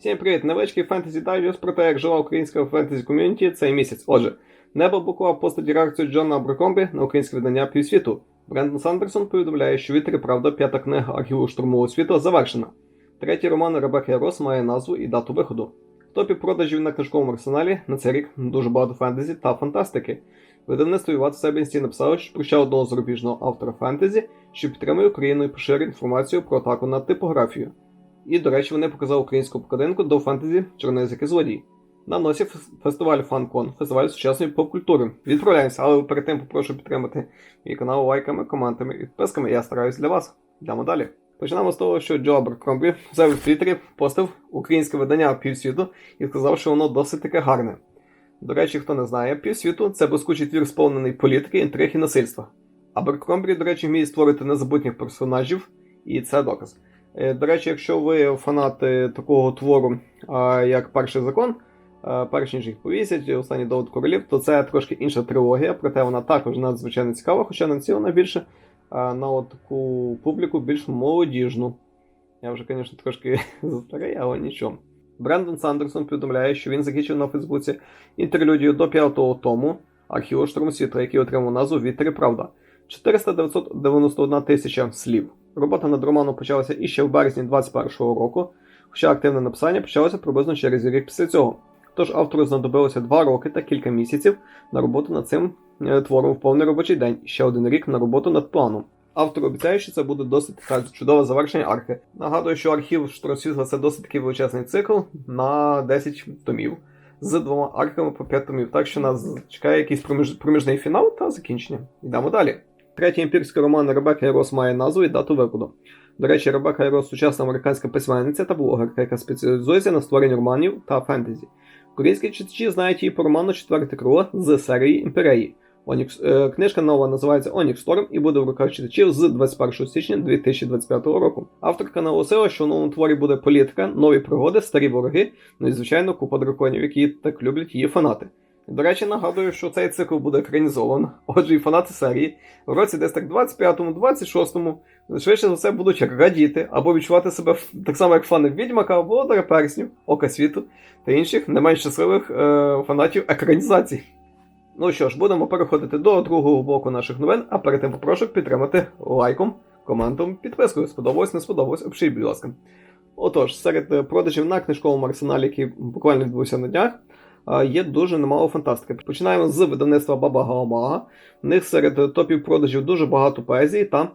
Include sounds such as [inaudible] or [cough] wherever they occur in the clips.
Всім привіт! Невеличкий фентезі дайджест про те, як жила українська фентезі ком'юніті цей місяць. Отже, небо блокував постаті реакцію Джона Абракомбі на українське видання півсвіту. Брендон Сандерсон повідомляє, що «Вітер правда п'ята книга архіву штурмового світу завершена. Третій роман Ребекки Рос має назву і дату виходу. В топі продажів на книжковому арсеналі на цей рік дуже багато фентезі та фантастики. Видавництво Іват Себенсті написало що про одного зарубіжного автора фентезі, що підтримує Україну і поширює інформацію про атаку на типографію. І, до речі, вони показали українську покладинку до фентезі Чорнезики злодій. На носі фес- фестиваль FanCon, фестиваль сучасної поп-культури. Відправляємося, але перед тим попрошу підтримати мій канал лайками, коментами і підписками. Я стараюсь для вас. Йдемо далі. Почнемо з того, що Джо Аберкромбі взяв в Твіттері постив українське видання півсвіту і сказав, що воно досить таке гарне. До речі, хто не знає, півсвіту це блискучий твір сповнений політики, інтриг і насильства. Аберкромбі, до речі, вміє створити незабутніх персонажів, і це доказ. Е, До речі, якщо ви фанати такого твору, як перший закон, перш ніж їх повісять, останній довод королів, то це трошки інша трилогія, проте вона також надзвичайно цікава, хоча націлена більше на от таку публіку більш молодіжну. Я вже, звісно, трошки [laughs] старий, але нічого. Брендон Сандерсон повідомляє, що він закінчив на Фейсбуці інтерлюдію до п'ятого тому архіву Штурм світу, який отримав назву Вітер і Правда. 491 тисяча слів. Робота над романом почалася іще в березні 2021 року, хоча активне написання почалося приблизно через рік після цього. Тож автору знадобилося два роки та кілька місяців на роботу над цим е, твором в повний робочий день, ще один рік на роботу над планом. Автор обіцяє, що це буде досить чудове завершення архи. Нагадую, що архів Штросвітла це досить такий величезний цикл на 10 томів з двома арками по 5 томів. Так що нас чекає якийсь проміж... проміжний фінал та закінчення. Йдемо далі. Третій імпірський роман Ребекка і Рос має назву і дату виходу. До речі, Ребекка і Рос сучасна американська письменниця та блогерка, яка спеціалізується на створенні романів та фентезі. Українські читачі знають її по роману Четверте крило з серії Імперії. Онікс, е, книжка нова називається Онікс Шторм і буде в руках читачів з 21 січня 2025 року. Авторка наголосила, що в новому творі буде політика, нові пригоди, старі вороги, ну і звичайно купа драконів, які так люблять її фанати. До речі, нагадую, що цей цикл буде екранізовано. Отже, і фанати серії в році десь так 25-му, 26-му, швидше за все будуть радіти або відчувати себе так само, як фани Відьмака, Володаря Перснів, Ока світу та інших не менш щасливих е, фанатів екранізацій. Ну що ж, будемо переходити до другого блоку наших новин, а перед тим попрошу підтримати лайком, коментом, підпискою. Сподобалось, не сподобалось, обший, будь ласка. Отож, серед продажів на книжковому арсеналі, який буквально відбувся на днях, є дуже немало фантастики. Починаємо з видавництва Баба Гаомага. В них серед топів продажів дуже багато поезії та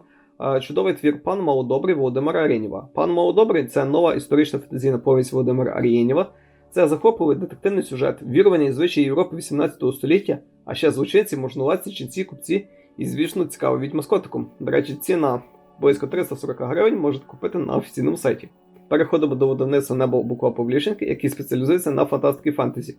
чудовий твір Пан Малодобрий Володимира Арєнєва. Пан Малодобрий це нова історична фантазійна повість Володимира Арєнєва. Це захопливий детективний сюжет, вірування і звичаї Європи 18 століття, а ще злочинці, можновладці, ченці, купці і, звісно, цікавий відьма з. До речі, ціна близько 340 гривень можете купити на офіційному сайті. Переходимо до видавництва Небо Буква Publishing, які спеціалізуються на фантастиці і фентезі.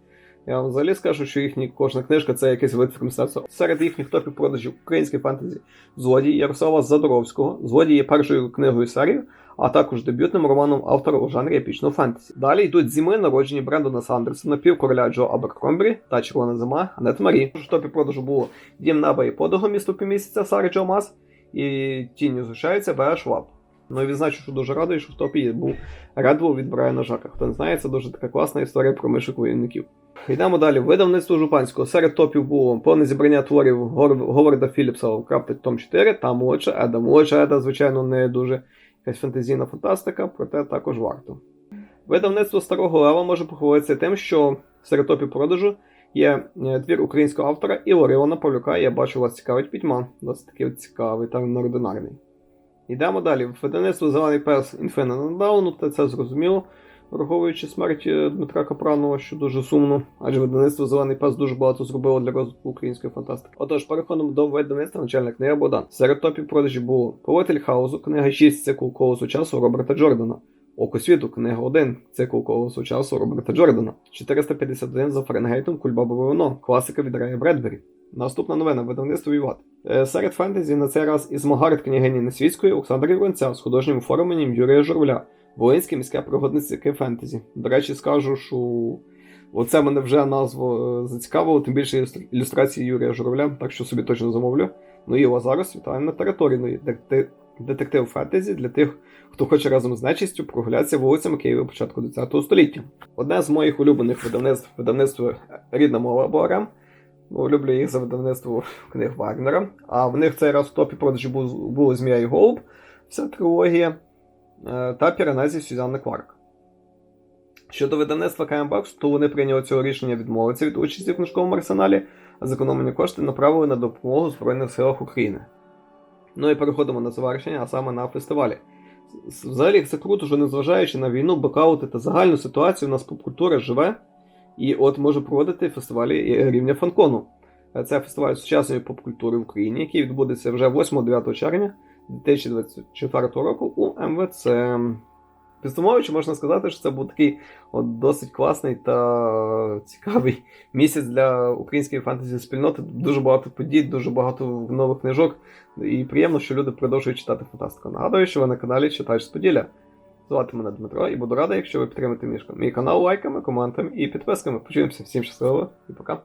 Я вам взагалі скажу, що їхня кожна книжка це якийсь витвір мистецтва. Серед їхніх топів продажів української фентезі Злодій Ярослава Задоровського. Злодій є першою книгою серії, а також дебютним романом автора у жанрі епічного фентезі. Далі йдуть зіми, народжені Брендона Сандерсона, півкороля Джо Аберкромбрі та Червона зима Анет Марі. В топі продажу було Дім неба і подого місто півмісяця Сари Джо Мас і Тінь зустрічається Беа Шваб. Ну і відзначу, що дуже радий, що в топі був Редвол від Брайана Жака. Хто не знає, це дуже така класна історія про мишок воєнників. Йдемо далі. Видавництво Жупанського. Серед топів було повне зібрання творів Гор- Говарда Філіпса Lovecraft Том 4 та молодша Еда. Молодша Еда, звичайно, не дуже якась фантазійна фантастика, проте також варто. Видавництво Старого Лева може похвалитися тим, що серед топів продажу є е, твір українського автора Ілори Івана Павлюка. Я бачу, вас цікавить пітьма. Досить такий цікавий та неординарний. Йдемо далі. Видавництво Зелений пес Infinite Down, та це зрозуміло, враховуючи смерть е, Дмитра Капранова, що дуже сумно, адже видавництво Зелений пес дуже багато зробило для розвитку української фантастики. Отож, переходимо до видавництва начальна книга Богдан. Серед топів продажів було Повелитель хаосу, книга 6 цикл колосу часу Роберта Джордана. Око світу, книга 1, цикл колосу часу Роберта Джордана. 451 за Фаренгейтом Кульбабове воно, класика від Рея Бредбері. Наступна новина видавництво Віват. Е, Серед фентезі на цей раз із Магарит княгині Несвітської Олександра Іванця з художнім оформленням Юрія Журавля. Воїнське міське пригодницьке фентезі. До речі, скажу, що оце мене вже назва е, зацікавило, тим більше ілюстр- ілюстрації Юрія Журавля, так що собі точно замовлю. Ну і Лазарос вітає на території, де детектив фентезі для тих, хто хоче разом з нечистю прогулятися вулицями Києва початку ХХ століття. Одне з моїх улюблених видавництв видавництво Рідна мова або АРМ. Ну, люблю їх за видавництво книг Вагнера. А в них цей раз в топі продажі були Змія і Голуб, вся трилогія, е, та Піранезі Сюзанни Кларк. Щодо видавництва КМБАКС, то вони прийняли цього рішення відмовитися від участі в книжковому арсеналі, а зекономлені кошти направили на допомогу Збройних силах України. Ну і переходимо на завершення, а саме на фестивалі. Взагалі це круто, що незважаючи на війну, бекаути та загальну ситуацію, у нас попкультура живе і от може проводити фестивалі рівня фанкону. Е, Це фестиваль сучасної попкультури в Україні, який відбудеться вже 8-9 червня 2024 року у МВЦ. Підсумовуючи, можна сказати, що це був такий от досить класний та цікавий місяць для української фентезі спільноти. Дуже багато подій, дуже багато нових книжок. І приємно, що люди продовжують читати фантастику. Нагадую, що ви на каналі Читач з Поділля. Звати мене Дмитро і буду радий, якщо ви підтримаєте мій- канал лайками, коментами і підписками. Почуємося. Всім щасливо і пока.